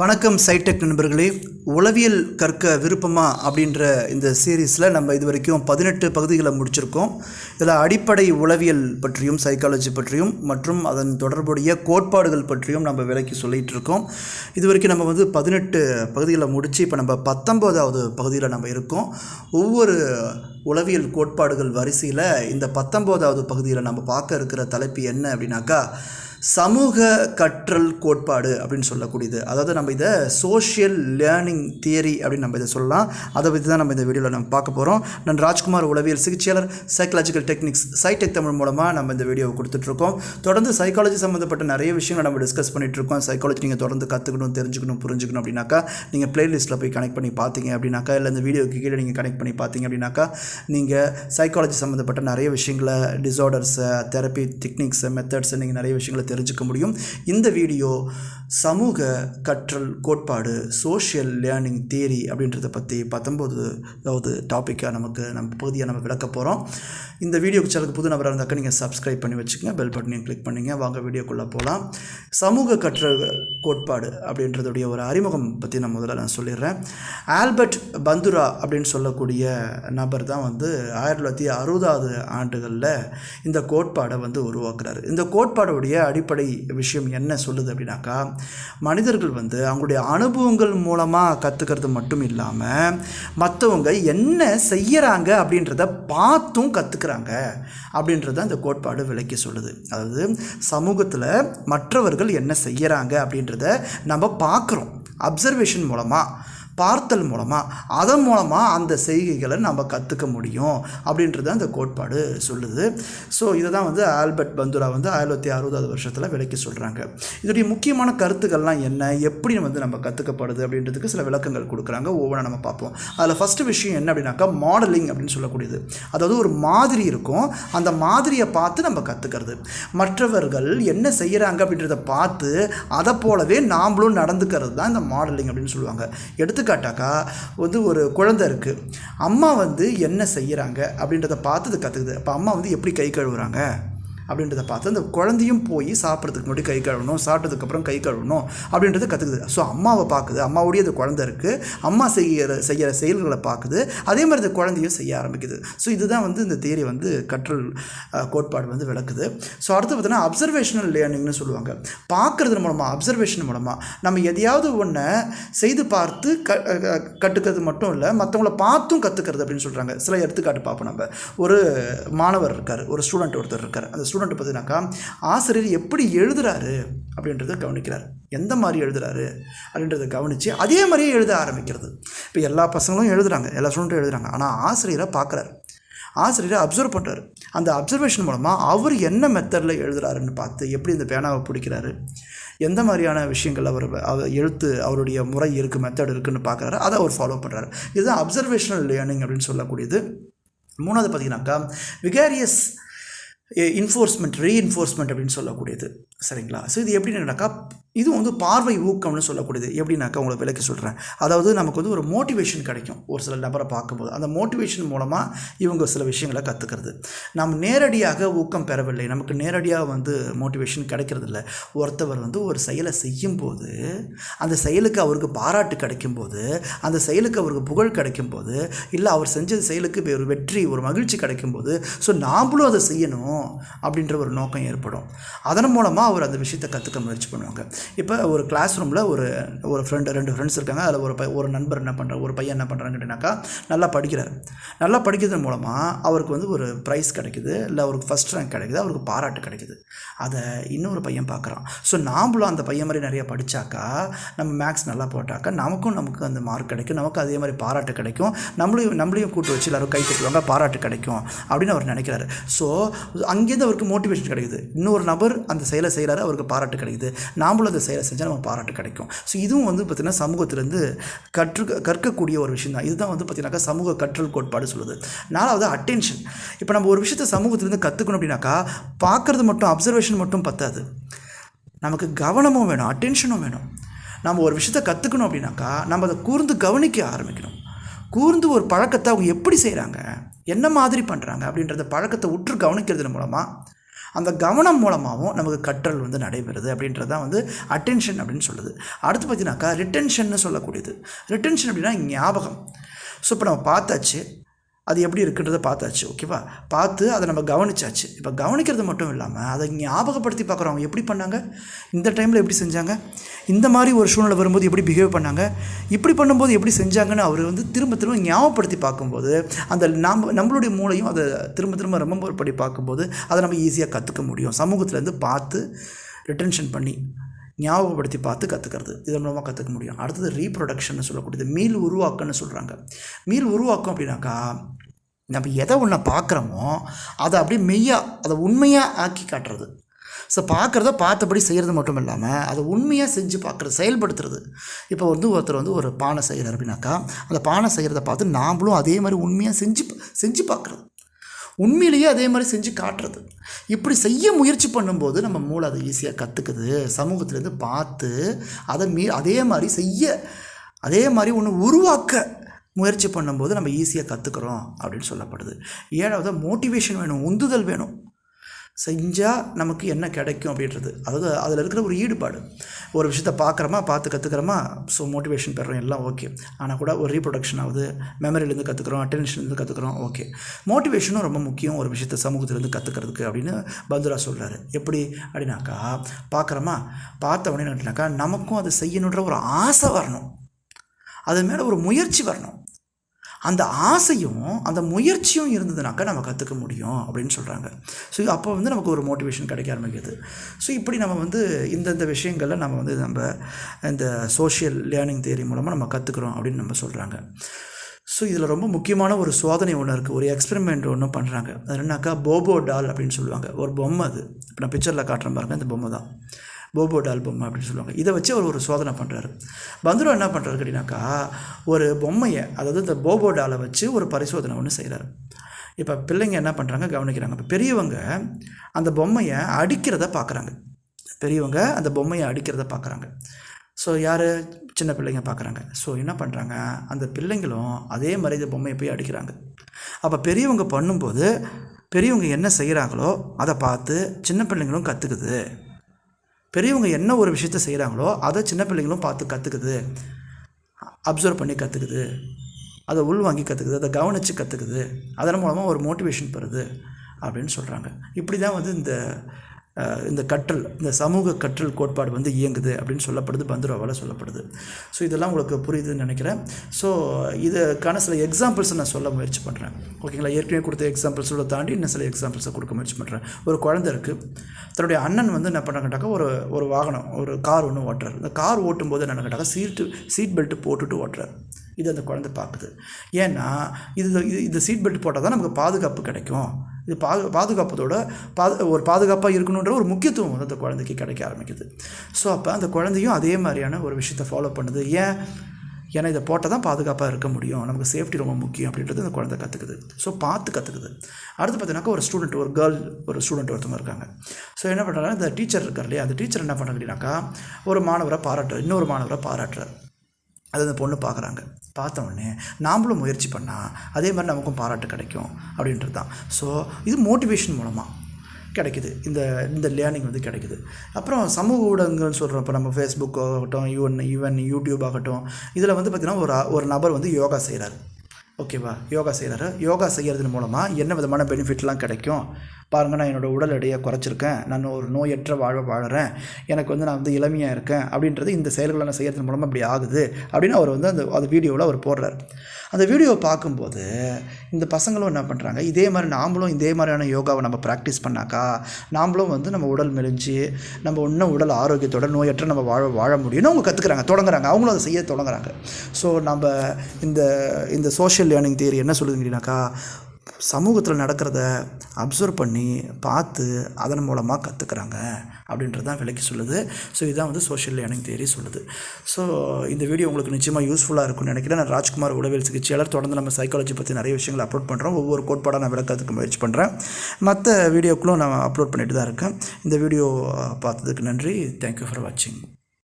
வணக்கம் சைடெக் நண்பர்களே உளவியல் கற்க விருப்பமா அப்படின்ற இந்த சீரீஸில் நம்ம இது வரைக்கும் பதினெட்டு பகுதிகளை முடிச்சிருக்கோம். இதில் அடிப்படை உளவியல் பற்றியும் சைக்காலஜி பற்றியும் மற்றும் அதன் தொடர்புடைய கோட்பாடுகள் பற்றியும் நம்ம விலைக்கு சொல்லிகிட்டு இருக்கோம். இது வரைக்கும் நம்ம வந்து பதினெட்டு பகுதிகளை முடித்து இப்போ நம்ம பத்தொம்போதாவது பகுதியில் நம்ம இருக்கோம். ஒவ்வொரு உளவியல் கோட்பாடுகள் வரிசையில் இந்த பத்தொம்போதாவது பகுதியில் நம்ம பார்க்க இருக்கிற தலைப்பு என்ன அப்படின்னாக்கா சமூக கற்றல் கோட்பாடு அப்படின்னு சொல்லக்கூடியது. அதாவது நம்ம இதை சோஷியல் லேர்னிங் தியரி அப்படின்னு நம்ம இதை சொல்லலாம். அதை பற்றி தான் நம்ம இந்த வீடியோவில் நம்ம பார்க்க போகிறோம் நான் ராஜ்குமார் உளவியல் சிகிச்சையாளர் சைக்காலஜிக்கல் டெக்னிக்ஸ் சைடெக் தமிழ் மூலமாக நம்ம இந்த வீடியோவை கொடுத்துட்ருக்கோம் தொடர்ந்து சைக்காலஜி சம்மந்தப்பட்ட நிறைய விஷயங்களை நம்ம டிஸ்கஸ் பண்ணிகிட்டு இருக்கோம். சைக்காலஜி நீங்கள் தொடர்ந்து கற்றுக்கணும் தெரிஞ்சுக்கணும் புரிஞ்சுக்கணும் அப்படின்னாக்கா நீங்கள் பிளேலிஸ்ட்டில் போய் கனெக்ட் பண்ணி பார்த்தீங்க அப்படின்னாக்கா இல்லை இந்த வீடியோக்கு கீழே நீங்கள் கனெக்ட் பண்ணி பார்த்தீங்க அப்படின்னாக்கா நீங்கள் சைக்காலஜி சம்மந்தப்பட்ட நிறைய விஷயங்களை டிசார்டர்ஸை தெரப்பி டெக்னிக்ஸை மெத்தட்ஸை நீங்கள் நிறைய விஷயங்களை தெரிஞ்சுக்க முடியும். இந்த வீடியோ சமூக கற்றல் கோட்பாடு சோஷியல் லேர்னிங் தியரி அப்படின்றத பற்றி பத்தொம்போதாவது டாப்பிக்காக நமக்கு நம்ம பகுதியாக நம்ம விளக்க போகிறோம் இந்த வீடியோக்கு சேனலுக்கு புது நபராக இருந்தாக்க நீங்கள் சப்ஸ்கிரைப் பண்ணி வச்சுக்கோங்க. பெல் பட்டனையும் கிளிக் பண்ணிங்க. வாங்க வீடியோக்குள்ளே போகலாம் சமூக கற்றல் கோட்பாடு அப்படின்றதுடைய ஒரு அறிமுகம் பற்றி நான் முதல்ல நான் சொல்லிடுறேன். ஆல்பர்ட் பந்துரா அப்படின்னு சொல்லக்கூடிய நபர் தான் வந்து ஆயிரத்தி தொள்ளாயிரத்தி அறுபதாவது ஆண்டுகளில் இந்த கோட்பாடை வந்து உருவாக்குறாரு. இந்த கோட்பாடுடைய அடிப்படை விஷயம் என்ன சொல்லுது அப்படின்னாக்கா மனிதர்கள் வந்து அவங்களுடைய அனுபவங்கள் மூலமாக கற்றுக்கிறது மட்டும் இல்லாமல் மற்றவங்க என்ன செய்கிறாங்க அப்படின்றத பார்த்தும் கற்றுக்குறாங்க அப்படின்றத அந்த கோட்பாடு விளக்கி சொல்லுது. அதாவது சமூகத்தில் மற்றவர்கள் என்ன செய்கிறாங்க அப்படின்றத நம்ம பார்க்குறோம். அப்சர்வேஷன் மூலமாக பார்த்தல் மூலமாக அதன் மூலமாக அந்த செய்கைகளை நம்ம கற்றுக்க முடியும் அப்படின்றது அந்த கோட்பாடு சொல்லுது. ஸோ இதை தான் வந்து ஆல்பர்ட் பந்துரா வந்து ஆயிரத்தி அறுபதாவது வருஷத்தில் விளக்கி சொல்கிறாங்க இதோடைய முக்கியமான கருத்துக்கள்லாம் என்ன? எப்படி வந்து நம்ம கற்றுக்கப்படுது அப்படின்றதுக்கு சில விளக்கங்கள் கொடுக்குறாங்க. ஒவ்வொன்றா நம்ம பார்ப்போம். அதில் ஃபஸ்ட்டு விஷயம் என்ன அப்படின்னாக்கா மாடலிங் அப்படின்னு சொல்லக்கூடியது. அதாவது ஒரு மாதிரி இருக்கும். அந்த மாதிரியை பார்த்து நம்ம கற்றுக்கிறது மற்றவர்கள் என்ன செய்கிறாங்க அப்படின்றத பார்த்து அதை போலவே நாம்ளும் நடந்துக்கிறது தான் இந்த மாடலிங் அப்படின்னு சொல்லுவாங்க. எடுத்து எடுத்துக்காட்டாக்கா வந்து ஒரு குழந்தை இருக்குது அம்மா வந்து என்ன செய்கிறாங்க அப்படின்றத பார்த்து கற்றுக்குது அப்போ அம்மா வந்து எப்படி கை கழுவுறாங்க? அப்படின்றத பார்த்து அந்த குழந்தையும் போய் சாப்பிட்றதுக்கு முன்னாடி கை கழுவணும் சாப்பிட்டதுக்கப்புறம் கை கழுவணும் அப்படின்றத கற்றுக்குது ஸோ அம்மாவை பார்க்குது. அம்மாவுடைய அந்த குழந்தை இருக்குது அம்மா செய்கிற செய்கிற செயல்களை பார்க்குது. அதே மாதிரி அந்த குழந்தையும் செய்ய ஆரம்பிக்குது. ஸோ இதுதான் வந்து இந்த தேரி வந்து கற்றல் கோட்பாடு வந்து விளக்குது. ஸோ அடுத்து பார்த்தீங்கன்னா அப்சர்வேஷனல் லேர்னிங்னு சொல்லுவாங்க. பார்க்குறது மூலமாக அப்சர்வேஷன் மூலமாக நம்ம எதையாவது ஒன்றை செய்து பார்த்து க கற்றுக்கிறது மட்டும் இல்லை மற்றவங்கள பார்த்தும் கற்றுக்கிறது அப்படின்னு சொல்கிறாங்க சில எடுத்துக்காட்டு பார்ப்போம் நம்ம. ஒரு மாணவர் இருக்கார் ஒரு ஸ்டூடெண்ட் ஒருத்தர் இருக்கார். அந்த ஸ்டூடெண்ட் பார்த்தீங்கன்னாக்கா ஆசிரியர் எப்படி எழுதுறாரு அப்படின்றத கவனிக்கிறார். எந்த மாதிரி எழுதுறாரு அப்படின்றத கவனித்து அதே மாதிரியே எழுத ஆரம்பிக்கிறது. இப்போ எல்லா பசங்களும் எழுதுறாங்க எல்லா ஸ்டூடெண்ட்டும் எழுதுறாங்க. ஆனால் ஆசிரியரை பார்க்குறாரு. ஆசிரியரை அப்சர்வ் பண்ணுறாரு அந்த அப்சர்வேஷன் மூலமாக அவர் என்ன மெத்தடில் எழுதுறாருன்னு பார்த்து எப்படி இந்த பேனாவை பிடிக்கிறாரு? எந்த மாதிரியான விஷயங்கள் அவர் அவர் எழுத்து அவருடைய முறை இருக்குது மெத்தட் இருக்குன்னு பார்க்குறாரு. அதை அவர் ஃபாலோ பண்ணுறாரு இதுதான் அப்சர்வேஷனல் லேர்னிங் அப்படின்னு சொல்லக்கூடியது. மூணாவது பார்த்தீங்கன்னாக்கா விகாரியஸ் இன்ஃபோர்ஸ்மெண்ட் ரீஇன்ஃபோர்ஸ்மெண்ட் அப்படின்னு சொல்லக்கூடியது. சரிங்களா? ஸோ இது எப்படின்னாக்கா இது வந்து பார்வை ஊக்கம்னு சொல்லக்கூடியது. எப்படின்னாக்கா உங்களுக்கு விளக்கி சொல்கிறேன் அதாவது நமக்கு வந்து ஒரு மோட்டிவேஷன் கிடைக்கும். ஒரு சில நபரை பார்க்கும்போது. அந்த மோட்டிவேஷன் மூலமாக இவங்க சில விஷயங்களை கற்றுக்கிறது நம்ம நேரடியாக ஊக்கம் பெறவில்லை. நமக்கு நேரடியாக வந்து மோட்டிவேஷன் கிடைக்கிறதில்ல. ஒருத்தவர் வந்து ஒரு செயலை செய்யும்போது அந்த செயலுக்கு அவருக்கு பாராட்டு கிடைக்கும்போது அந்த செயலுக்கு அவருக்கு புகழ் கிடைக்கும்போது இல்லை அவர் செஞ்ச செயலுக்கு ஒரு வெற்றி ஒரு மகிழ்ச்சி கிடைக்கும்போது ஸோ நாம்ளும் அதை செய்யணும். அப்படின்ற ஒரு நோக்கம் ஏற்படும். அதன் மூலமாக அவர் அந்த விஷயத்தை கற்றுக்க முயற்சி பண்ணுவாங்க. இப்போ ஒரு கிளாஸ் ரூமில் ஒரு ஒரு ஃப்ரெண்டு ரெண்டு ஃப்ரெண்ட்ஸ் இருக்காங்க. அதில் ஒரு ப ஒரு நண்பர் என்ன பண்ணுறாரு ஒரு பையன் என்ன பண்ணுறாங்கன்னாக்கா நல்லா படிக்கிறார். நல்லா படிக்கிறது மூலமாக அவருக்கு வந்து ஒரு ப்ரைஸ் கிடைக்குது. இல்லை அவருக்கு ஃபஸ்ட் ரேங்க் கிடைக்குது. அவருக்கு பாராட்டு கிடைக்குது. அதை இன்னொரு பையன் பார்க்குறான் ஸோ நாம்ளும் அந்த பையன் மாதிரி நிறைய படித்தாக்கா நம்ம மேக்ஸ் நல்லா போட்டாக்கா நமக்கும் நமக்கு அந்த மார்க் கிடைக்கும். நமக்கு அதே மாதிரி பாராட்டு கிடைக்கும். நம்மளையும் நம்மளையும் கூட்டு வச்சு எல்லோரும் கை தட்டுவாங்க. பாராட்டு கிடைக்கும் அப்படின்னு அவர் நினைக்கிறாரு. ஸோ அங்கேருந்து அவருக்கு மோட்டிவேஷன் கிடைக்குது. இன்னொரு நபர் அந்த செயலை செய்கிறாரு அவருக்கு பாராட்டு கிடைக்குது. நாமளும் அந்த செயலை செஞ்சால் நமக்கு பாராட்டு கிடைக்கும். ஸோ இதுவும் வந்து பார்த்திங்கன்னா சமூகத்திலேருந்து கற்று கற்கக்கூடிய ஒரு விஷயம் தான் இதுதான் வந்து பார்த்திங்கனாக்கா சமூக கற்றல் கோட்பாடு சொல்லுது. நாலாவது அட்டென்ஷன் இப்போ நம்ம ஒரு விஷயத்தை சமூகத்திலேருந்து கற்றுக்கணும் அப்படின்னாக்கா பார்க்குறது மட்டும் அப்சர்வேஷன் மட்டும் பத்தாது. நமக்கு கவனமும் வேணும் அட்டென்ஷனும் வேணும். நம்ம ஒரு விஷயத்தை கற்றுக்கணும் அப்படின்னாக்கா நம்ம அதை கூர்ந்து கவனிக்க ஆரம்பிக்கணும். கூர்ந்து ஒரு பழக்கத்தை அவங்க எப்படி செய்கிறாங்க என்ன மாதிரி பண்ணுறாங்க அப்படின்றத பழக்கத்தை உற்று கவனிக்கிறது மூலமாக அந்த கவனம் மூலமாகவும் நமக்கு கற்றல் வந்து நடைபெறுது அப்படின்றது தான் வந்து அட்டென்ஷன் அப்படின்னு சொல்லுது. அடுத்து பார்த்தீங்கன்னாக்கா ரிட்டென்ஷன்னு சொல்லக்கூடியது. ரிட்டென்ஷன் அப்படின்னா ஞாபகம். ஸோ இப்போ நம்ம பார்த்தாச்சு அது எப்படி இருக்குன்றதை பார்த்தாச்சு ஓகேவா? பார்த்து அதை நம்ம கவனிச்சாச்சு. இப்போ கவனிக்கிறது மட்டும் இல்லாமல் அதை ஞாபகப்படுத்தி பார்க்குறோம் அவங்க எப்படி பண்ணாங்க? இந்த டைமில் எப்படி செஞ்சாங்க? இந்த மாதிரி ஒரு சூழ்நிலை வரும்போது எப்படி பிஹேவ் பண்ணாங்க? இப்படி பண்ணும்போது எப்படி செஞ்சாங்கன்னு அவர் வந்து திரும்ப திரும்ப ஞாபகப்படுத்தி பார்க்கும்போது அந்த நாம் நம்மளுடைய மூளையும் அதை திரும்ப திரும்ப ரொம்ப படி பார்க்கும்போது அதை நம்ம ஈஸியாக கற்றுக்க முடியும். சமூகத்துலேருந்து பார்த்து ரிட்டன்ஷன் பண்ணி ஞாபகப்படுத்தி பார்த்து கற்றுக்கிறது இதன் மூலமாக கற்றுக்க முடியும். அடுத்தது ரீப்ரொடக்ஷன் சொல்லக்கூடியது மீள் உருவாக்கம்னு சொல்கிறாங்க மீள் உருவாக்கம் அப்படின்னாக்கா நம்ம எதை ஒன்று பார்க்குறோமோ அதை அப்படியே மெய்யாக அதை உண்மையாக ஆக்கி காட்டுறது. ஸோ பார்க்குறத பார்த்தபடி செய்கிறது மட்டும் இல்லாமல் அதை உண்மையாக செஞ்சு பார்க்குறது செயல்படுத்துறது. இப்போ வந்து ஒருத்தர் வந்து ஒரு பானை செய்கிறார் அப்படின்னாக்கா அந்த பானை செய்கிறத பார்த்து நாம்ளும் அதே மாதிரி உண்மையாக செஞ்சு செஞ்சு பார்க்குறது. உண்மையிலேயே அதே மாதிரி செஞ்சு காட்டுறது. இப்படி செய்ய முயற்சி பண்ணும்போது நம்ம மூளை அதை ஈஸியாக கற்றுக்குது சமூகத்துலேருந்து பார்த்து அதை மீ அதே மாதிரி செய்ய அதே மாதிரி ஒன்று உருவாக்க முயற்சி பண்ணும்போது நம்ம ஈஸியாக கற்றுக்குறோம் அப்படின்னு சொல்லப்படுது. ஏழாவது மோட்டிவேஷன் வேணும் உந்துதல் வேணும். செஞ்சால் நமக்கு என்ன கிடைக்கும் அப்படின்றது. அதாவது அதில் இருக்கிற ஒரு ஈடுபாடு. ஒரு விஷயத்த பார்க்குறோமா பார்த்து கற்றுக்கிறோமா ஸோ மோட்டிவேஷன் பெறுறோம் எல்லாம் ஓகே ஆனால் கூட ஒரு ரீப்ரொடக்ஷன் ஆகுது மெமரியிலேருந்து கற்றுக்குறோம் அட்டென்ஷன்லேருந்து கற்றுக்குறோம் ஓகே மோட்டிவேஷனும் ரொம்ப முக்கியம் ஒரு விஷயத்த சமூகத்திலேருந்து கற்றுக்கிறதுக்கு அப்படின்னு பந்துரா சொல்கிறாரு எப்படி? அப்படின்னாக்கா பார்க்குறோமா பார்த்த உடனே நமக்கும் அதை செய்யணுன்ற ஒரு ஆசை வரணும். அது மேலே ஒரு முயற்சி வரணும். அந்த ஆசையும் அந்த முயற்சியும் இருந்ததுனாக்கா நம்ம கற்றுக்க முடியும் அப்படின்னு சொல்கிறாங்க ஸோ அப்போ வந்து நமக்கு ஒரு மோட்டிவேஷன் கிடைக்க ஆரம்பிக்குது. ஸோ இப்படி நம்ம வந்து இந்தந்த விஷயங்களில் நம்ம வந்து நம்ம இந்த சோஷியல் லேர்னிங் தேரி மூலமாக நம்ம கற்றுக்குறோம் அப்படின்னு நம்ம சொல்கிறாங்க ஸோ இதில் ரொம்ப முக்கியமான ஒரு சோதனை ஒன்று இருக்குது ஒரு எக்ஸ்பெரிமெண்ட் ஒன்று பண்ணுறாங்க அது என்னன்னாக்கா போபோ டால் அப்படின்னு சொல்லுவாங்க. ஒரு பொம்மை அது. இப்போ நான் பிக்சரில் காட்டுற பாருங்கள் இந்த பொம்மை தான் போபோ டால் பொம்மை அப்படின்னு சொல்லுவாங்க. இதை வச்சு அவர் ஒரு சோதனை பண்ணுறாரு பந்துரு என்ன பண்ணுறாரு அப்படின்னாக்கா ஒரு பொம்மையை அதாவது இந்த போபோ டாலை வச்சு ஒரு பரிசோதனை ஒன்று செய்கிறாரு இப்போ பிள்ளைங்க என்ன பண்ணுறாங்க கவனிக்கிறாங்க. இப்போ பெரியவங்க அந்த பொம்மையை அடிக்கிறத பார்க்குறாங்க பெரியவங்க அந்த பொம்மையை அடிக்கிறத பார்க்குறாங்க ஸோ யார்? சின்ன பிள்ளைங்க பார்க்குறாங்க ஸோ என்ன பண்ணுறாங்க அந்த பிள்ளைங்களும் அதே மாதிரி இந்த பொம்மையை போய் அடிக்கிறாங்க. அப்போ பெரியவங்க பண்ணும்போது பெரியவங்க என்ன செய்கிறாங்களோ அதை பார்த்து சின்ன பிள்ளைங்களும் கற்றுக்குது பெரியவங்க என்ன ஒரு விஷயத்த செய்கிறாங்களோ அதை சின்ன பிள்ளைங்களும் பார்த்து கற்றுக்குது அப்சர்வ் பண்ணி கற்றுக்குது அதை உள்வாங்கி கற்றுக்குது அதை கவனித்து கற்றுக்குது அதன் மூலமாக ஒரு மோட்டிவேஷன் பெறுது அப்படின்னு சொல்கிறாங்க இப்படி தான் வந்து இந்த இந்த கற்றல் இந்த சமூக கற்றல் கோட்பாடு வந்து இயங்குது அப்படின்னு சொல்லப்படுது பந்துராவால் சொல்லப்படுது. ஸோ இதெல்லாம் உங்களுக்கு புரியுதுன்னு நினைக்கிறேன். ஸோ இதுக்கான சில எக்ஸாம்பிள்ஸை நான் சொல்ல முயற்சி பண்ணுறேன் ஓகேங்களா ஏற்கனவே கொடுத்த எக்ஸாம்பிள்ஸோட தாண்டி இன்னும் சில எக்ஸாம்பிள்ஸை கொடுக்க முயற்சி பண்ணுறேன் ஒரு குழந்தை இருக்குது தன்னுடைய அண்ணன் வந்து என்ன பண்ணுறாங்கட்டாக்கா ஒரு ஒரு வாகனம் ஒரு கார் ஒன்று ஓட்டுறாரு. இந்த கார் ஓட்டும்போது என்ன கேட்டாக்கா சீட்டு சீட் பெல்ட்டு போட்டுட்டு ஓட்டுறாரு. இது அந்த குழந்தை பார்க்குது. ஏன்னா இது இது இந்த சீட் பெல்ட் போட்டால் தான் நமக்கு பாதுகாப்பு கிடைக்கும். இது பாது பாதுகாப்பதோட பாது ஒரு பாதுகாப்பாக இருக்கணுன்ற ஒரு முக்கியத்துவம் வந்து அந்த குழந்தைக்கு கிடைக்க ஆரம்பிக்குது. ஸோ அப்போ அந்த குழந்தையும் அதே மாதிரியான ஒரு விஷயத்தை ஃபாலோ பண்ணுது. ஏன்? ஏன்னா இதை போட்டால் தான் பாதுகாப்பாக இருக்க முடியும். நமக்கு சேஃப்டி ரொம்ப முக்கியம் அப்படின்றது அந்த குழந்தை கற்றுக்குது ஸோ பார்த்து கற்றுக்குது அடுத்து பார்த்தீங்கன்னாக்கா ஒரு ஸ்டூடெண்ட் ஒரு கேர்ள் ஒரு ஸ்டூடெண்ட் ஒருத்தவங்க இருக்காங்க. ஸோ என்ன பண்ணுறாங்க இந்த டீச்சர் இருக்கார் இல்லையா? அந்த டீச்சர் என்ன பண்ண அப்படின்னாக்கா ஒரு மாணவரை பாராட்டுறார். இன்னொரு மாணவரை பாராட்டுறார். அது அந்த பொண்ணு பார்க்குறாங்க. பார்த்த உடனே முயற்சி பண்ணால் அதே மாதிரி நமக்கும் பாராட்டு கிடைக்கும் அப்படின்றது தான். ஸோ இது மோட்டிவேஷன் மூலமாக கிடைக்குது. இந்த இந்த லேர்னிங் வந்து கிடைக்குது. அப்புறம் சமூக ஊடகங்கள்னு சொல்கிறோம் இப்போ நம்ம ஃபேஸ்புக் ஆகட்டும் ஈவன் ஈவன் யூடியூப் ஆகட்டும் இதில் வந்து பார்த்திங்கன்னா ஒரு ஒரு நபர் வந்து யோகா செய்கிறாரு ஓகேவா யோகா செய்கிறாரு யோகா செய்கிறது மூலமாக என்ன விதமான பெனிஃபிட்லாம் கிடைக்கும்? பாருங்கள் நான் என்னோடய உடல் எடையை குறைச்சிருக்கேன். நான் ஒரு நோயற்ற வாழ வாழறேன். எனக்கு வந்து நான் வந்து இளமையாக இருக்கேன். அப்படின்றது இந்த செயல்களை நான் செய்கிறது மூலமாக இப்படி ஆகுது. அப்படின்னு அவர் வந்து அந்த அந்த வீடியோவில் அவர் போடுறார். அந்த வீடியோவை பார்க்கும்போது இந்த பசங்களும் என்ன பண்ணுறாங்க இதே மாதிரி நாம்ளும் இதே மாதிரியான யோகாவை நம்ம ப்ராக்டிஸ் பண்ணாக்கா நாம்ளும் வந்து நம்ம உடல் மெலிஞ்சு நம்ம இன்னும் உடல் ஆரோக்கியத்தோட நோயற்ற நம்ம வாழ வாழ முடியும்னு அவங்க கற்றுக்குறாங்க தொடங்குறாங்க. அவங்களும் அதை செய்ய தொடங்குறாங்க. ஸோ நம்ம இந்த இந்த சோஷியல் லேர்னிங் தியரி என்ன சொல்லுதுங்கன்னாக்கா சமூகத்தில் நடக்கிறத அப்சர்வ் பண்ணி பார்த்து அதன் மூலமாக கற்றுக்குறாங்க அப்படின்றது தான் விலைக்கு சொல்லுது. ஸோ இதுதான் வந்து சோஷியல் லேர்னிங் தேரி சொல்லுது. ஸோ இந்த வீடியோ உங்களுக்கு நிச்சயமாக யூஸ்ஃபுல்லாக இருக்கும்னு நினைக்கிறேன். நான் ராஜ்குமார் உளவியல் சிகிச்சையாளர். தொடர்ந்து நம்ம சைக்காலஜி பற்றி நிறைய விஷயங்கள் அப்லோட் பண்ணுறோம் ஒவ்வொரு கோட்பாடாக நான் விளக்கத்துக்கு முயற்சி பண்ணுறேன் மற்ற வீடியோக்களும் நான் அப்லோட் பண்ணிட்டு தான் இருக்கேன். இந்த வீடியோ பார்த்ததுக்கு நன்றி. தேங்க்யூ ஃபார் வாட்சிங்